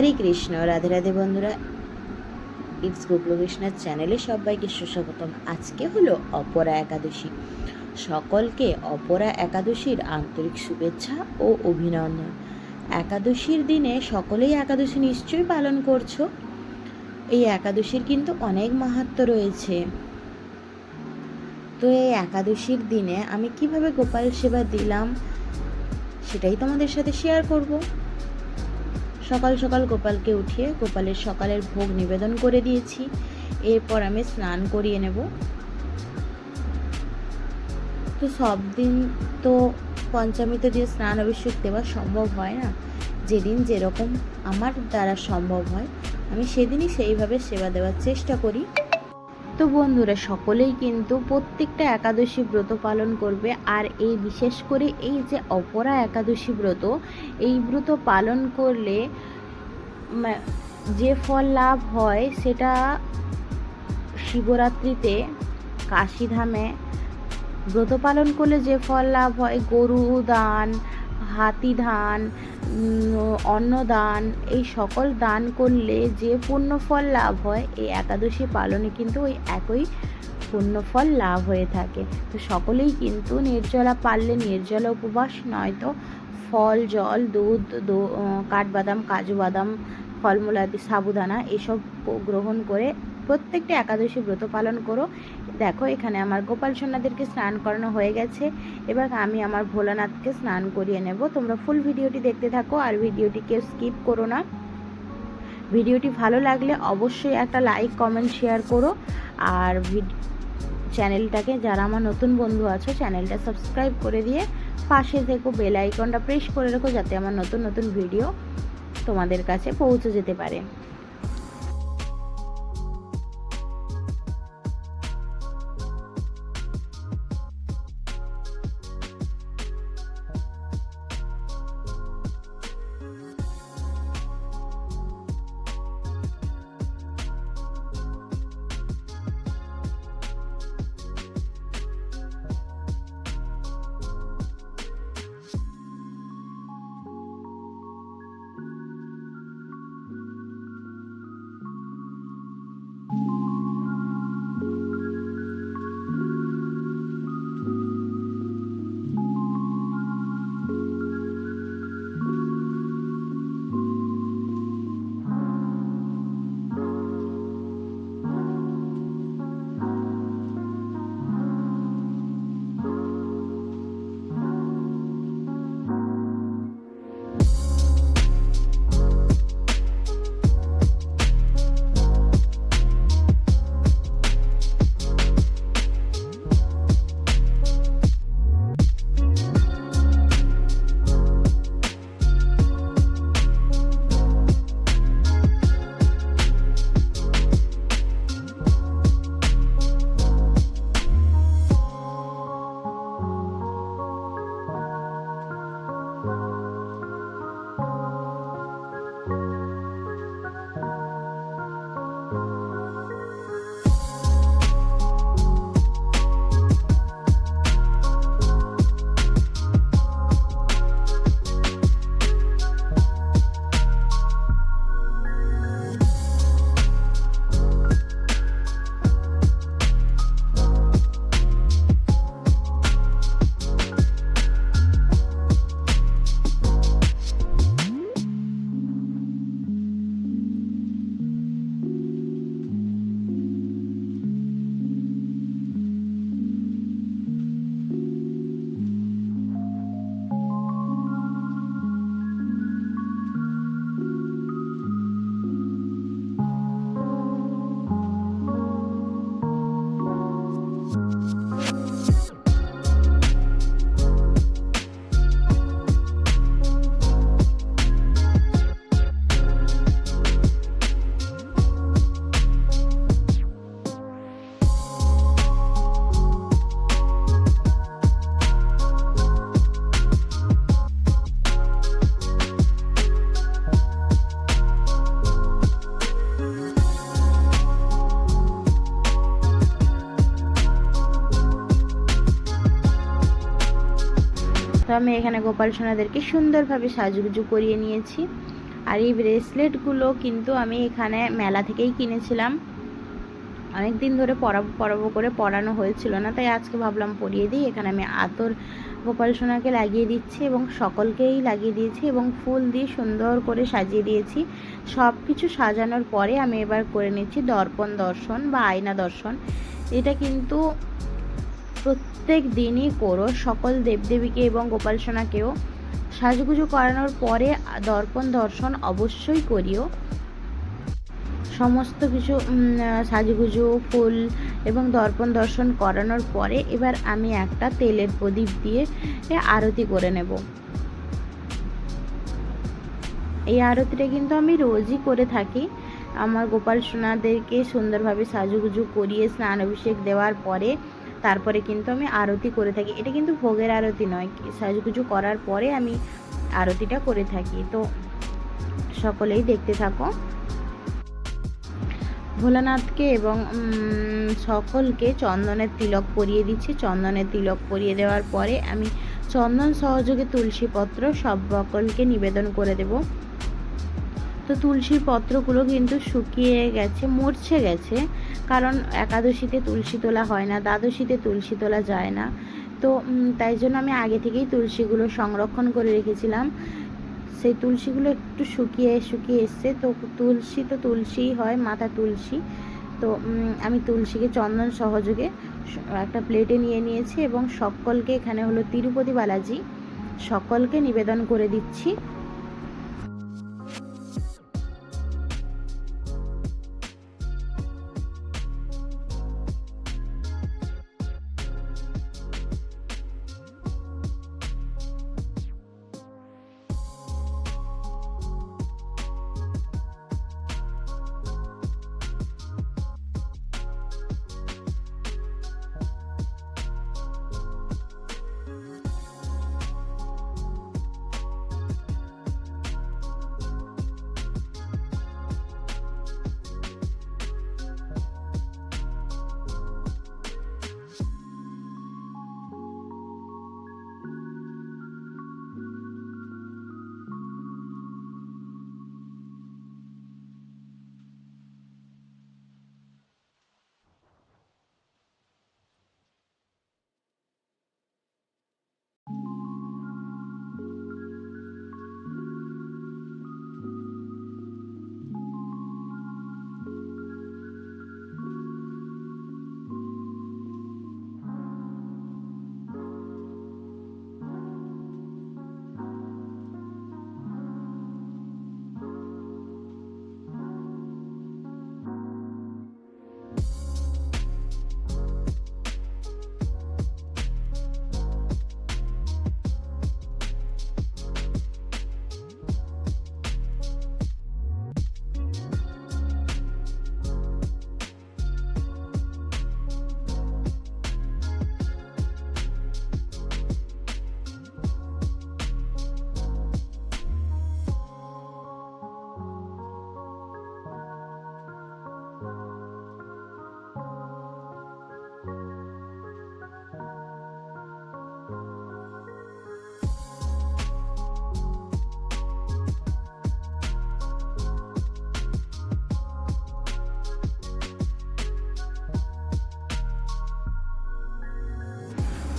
হরে কৃষ্ণ, রাধে রাধে বন্ধুরা। ইটস গোকুল কৃষ্ণের চ্যানেলে সবাইকে সুস্বাগতম। আজকে হলো অপরা একাদশী। সকলকে অপরা একাদশীর আন্তরিক শুভেচ্ছা ও অভিনন্দন। একাদশীর দিনে সকলেই একাদশী নিশ্চয়ই পালন করছ। এই একাদশীর কিন্তু অনেক মাহাত্ম রয়েছে। তো এই একাদশীর দিনে আমি কীভাবে গোপাল সেবা দিলাম, সেটাই তোমাদের সাথে শেয়ার করব। সকাল সকাল গোপালকে উঠিয়ে গোপালের সকালের ভোগ নিবেদন করে দিয়েছি। এরপর আমি স্নান করিয়ে নেব। তো সব দিন তো পঞ্চামৃত দিয়ে স্নান অভিষেক দেওয়া সম্ভব হয় না, যেদিন যেরকম আমার দ্বারা সম্ভব হয়, আমি সেদিনই সেইভাবে সেবা দেওয়ার চেষ্টা করি। তো বন্ধুরা, সকলেই কিন্তু প্রত্যেকটা একাদশী ব্রত পালন করবে। আর এই বিশেষ করে এই যে অপরা একাদশী ব্রত, এই ব্রত পালন করলে যে ফল লাভ হয় সেটা শিবরাত্রিতে কাশিধামে ব্রত পালন করলে যে ফল লাভ হয়, গরু দান হাতি ধান অন্নদান, এই সকল দান করলে যে পুণ্য ফল লাভ হয়, এই একাদশী পালনে কিন্তু ওই একই পুণ্যফল লাভ হয়ে থাকে। তো সকলেই কিন্তু নির্জলা পারলে নির্জলা উপবাস, নয়তো ফল, জল, দুধ কাঠবাদাম কাজু বাদাম ফলমূল আদি, সাবুদানা, এসব গ্রহণ করে প্রত্যেকটা একাদশী ব্রত পালন করো। দেখো, এখানে আমার গোপাল সোনাদেরকে স্নান করানো হয়ে গেছে। এবার আমি আমার ভোলানাথকে স্নান করিয়ে নেব। তোমরা ফুল ভিডিওটি দেখতে থাকো, আর ভিডিওটিকে স্কিপ করো না। ভিডিওটি ভালো লাগলে অবশ্যই একটা লাইক কমেন্ট শেয়ার করো। আর চ্যানেলটাকে যারা আমার নতুন বন্ধু আছো চ্যানেলটা সাবস্ক্রাইব করে দিয়ে পাশে থেকো বেল আইকনটা প্রেস করে রেখো, যাতে আমার নতুন নতুন ভিডিও তোমাদের কাছে পৌঁছে যেতে পারে। আমি এখানে গোপাল সোনাদেরকে সুন্দরভাবে সাজুগুজু করিয়ে নিয়েছি। আর এই ব্রেসলেটগুলো কিন্তু আমি এখানে মেলা থেকেই কিনেছিলাম। অনেক দিন ধরে পরাবো পরাবো করে পরানো হয়েছিল না, তাই আজকে ভাবলাম পরিয়ে দিই। এখানে আমি আতর গোপাল সোনাকে লাগিয়ে দিচ্ছি এবং সকলকেই লাগিয়ে দিয়েছি এবং ফুল দিয়ে সুন্দর করে সাজিয়ে দিয়েছি। সব কিছু সাজানোর পরে আমি এবার করে নিচ্ছি দর্পণ দর্শন বা আয়না দর্শন। এটা কিন্তু প্রত্যেক দিনই করো। সকল দেবদেবীকে এবং গোপাল সোনাকেও সাজুগুজু করানোর পরে দর্পণ দর্শন অবশ্যই করিও। সমস্ত কিছু সাজুগুজু, ফুল এবং দর্পণ দর্শন করানোর পরে এবার আমি একটা তেলের প্রদীপ দিয়ে আরতি করে নেব। এই আরতিটা কিন্তু আমি রোজই করে থাকি। আমার গোপাল সোনাদেরকে সুন্দরভাবে সাজুগুজু করিয়ে স্নান অভিষেক দেওয়ার পরে তারপরে কিন্তু আমি আরতি করে থাকি। এটা কিন্তু ভোগের আরতি নয় সাজুগুজু করার পরে আমি আরতিটা করে থাকি। তো সকলেই দেখতে থাকো। ভোলানাথকে এবং সকলকে চন্দনের তিলক পরিয়ে দিচ্ছি। চন্দনের তিলক পরিয়ে দেওয়ার পরে আমি চন্দন সহযোগে তুলসী পত্র সব সকলকে নিবেদন করে দেব। তো তুলসীর পত্রগুলো কিন্তু শুকিয়ে গেছে, মরছে গেছে। কারণ একাদশীতে তুলসী তোলা হয় না, দ্বাদশীতে তুলসী তোলা যায় না। তো তাই জন্য আমি আগে থেকেই তুলসীগুলো সংরক্ষণ করে রেখেছিলাম। সেই তুলসীগুলো একটু শুকিয়ে শুকিয়ে এসছে। তো তুলসী তো তুলসীই হয়, মাথা তুলসী। তো আমি তুলসীকে চন্দন সহযোগে একটা প্লেটে নিয়ে নিয়েছি এবং সকলকে এখানে হলো তিরুপতি বালাজি, সকলকে নিবেদন করে দিচ্ছি।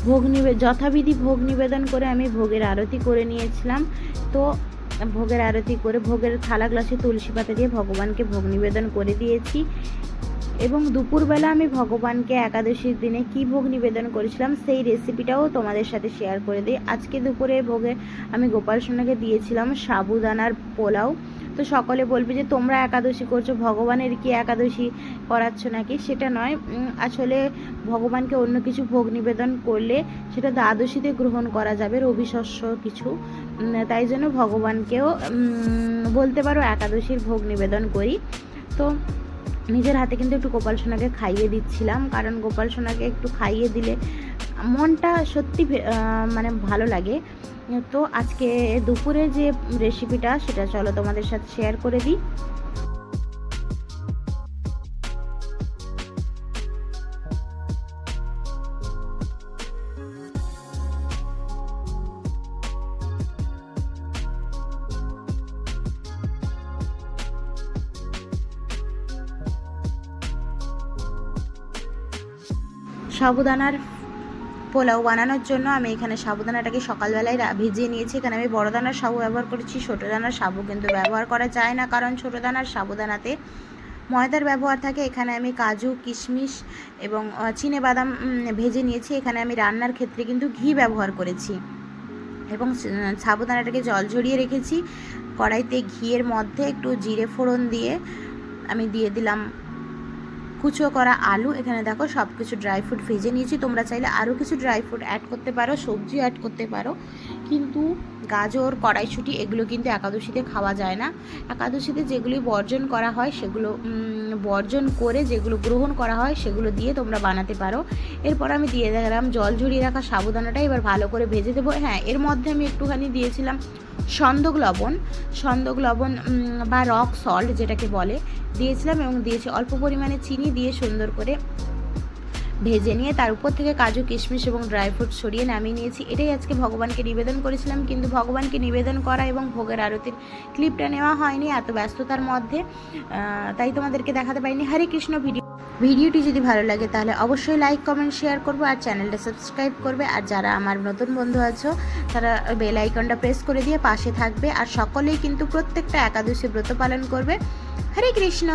ভোগ নিবে, যথাবিধি ভোগ নিবেদন করে আমি ভোগের আরতি করে নিয়েছিলাম। তো ভোগের আরতি করে, ভোগের থালা গ্লাসে তুলসী পাতা দিয়ে ভগবানকে ভোগ নিবেদন করে দিয়েছি। এবং দুপুরবেলা আমি ভগবানকে একাদশীর দিনে কি ভোগ নিবেদন করেছিলাম, সেই রেসিপিটাও তোমাদের সাথে শেয়ার করে দিই। আজকে দুপুরে ভোগে আমি গোপাল সোনাকে দিয়েছিলাম সাবুদানার পোলাও। তো সকলে বলবে যে, তোমরা একাদশী করছ, ভগবানের কি একাদশী করাচ্ছ নাকি? সেটা নয়। আসলে ভগবানকে অন্য কিছু ভোগ নিবেদন করলে সেটা দ্বাদশীতে গ্রহণ করা যাবে, রবিশস্য কিছু। তাই জন্য ভগবানকেও বলতে পারো একাদশীর ভোগ নিবেদন করি। তো নিজের হাতে কিন্তু একটু গোপাল সোনাকে খাইয়ে দিচ্ছিলাম, কারণ গোপাল সোনাকে একটু খাইয়ে দিলে মনটা সত্যি মানে ভালো লাগে। তো আজকে দুপুরে যে রেসিপিটা সেটা চলো তোমাদের সাথে শেয়ার করে দিই। সাবুদানার পোলাও বানানোর জন্য আমি এখানে সাবুদানাটাকে সকালবেলায় ভিজিয়ে নিয়েছি। এখানে আমি বড় দানার সাবু ব্যবহার করেছি ছোটো দানার সাবু কিন্তু ব্যবহার করা যায় না, কারণ ছোটো দানার সাবুদানাতে ময়দার ব্যবহার থাকে। এখানে আমি কাজু, কিশমিশ এবং চিনে বাদাম ভেজে নিয়েছি। এখানে আমি রান্নার ক্ষেত্রে কিন্তু ঘি ব্যবহার করেছি এবং সাবুদানাটাকে জল ঝরিয়ে রেখেছি। কড়াইতে ঘিয়ের মধ্যে একটু জিরে ফোড়ন দিয়ে আমি দিয়ে দিলাম কুচো করা আলু, এখানে দেখো সব কিছু ড্রাই ফ্রুট ভেজে নিয়েছি। তোমরা চাইলে আরও কিছু ড্রাই ফ্রুট অ্যাড করতে পারো সবজি অ্যাড করতে পারো। কিন্তু গাজর, কড়াইশুঁটি এগুলো কিন্তু একাদশীতে খাওয়া যায় না। একাদশীতে যেগুলি বর্জন করা হয় সেগুলো বর্জন করে যেগুলো গ্রহণ করা হয় সেগুলো দিয়ে তোমরা বানাতে পারো। এরপর আমি দিয়ে দিলাম জল ঝরিয়ে রাখা সাবুদানাটা, এবার ভালো করে ভেজে দেবো। হ্যাঁ এর মধ্যে আমি একটুখানি দিয়েছিলাম সন্দক লবণ। সন্দক লবণ বা রক সল্ট যেটাকে বলে। দিয়েছিলাম এবং দিয়েছি অল্প পরিমাণে চিনি দিয়ে সুন্দর করে ভেজে নিয়ে তার উপর থেকে কাজু, কিশমিশ এবং ড্রাই ফ্রুট সরিয়ে নামিয়ে নিয়েছি। এটাই আজকে ভগবানকে নিবেদন করেছিলাম, কিন্তু ভগবানকে নিবেদন করা এবং ভোগের আরতির ক্লিপটা নেওয়া হয়নি এত ব্যস্ততার মধ্যে। তাই তোমাদেরকে দেখাতে পারিনি। হরে কৃষ্ণ ভিডিও ভিডিওটি যদি ভালো লাগে তাহলে অবশ্যই লাইক কমেন্ট শেয়ার করব আর চ্যানেলটা সাবস্ক্রাইব করবে। আর যারা আমার নতুন বন্ধু আছো, তারা বেল আইকনটা প্রেস করে দিয়ে পাশে থাকবে। আর সকলেই কিন্তু প্রত্যেকটা একাদশী ব্রত পালন করবে। হরে কৃষ্ণ!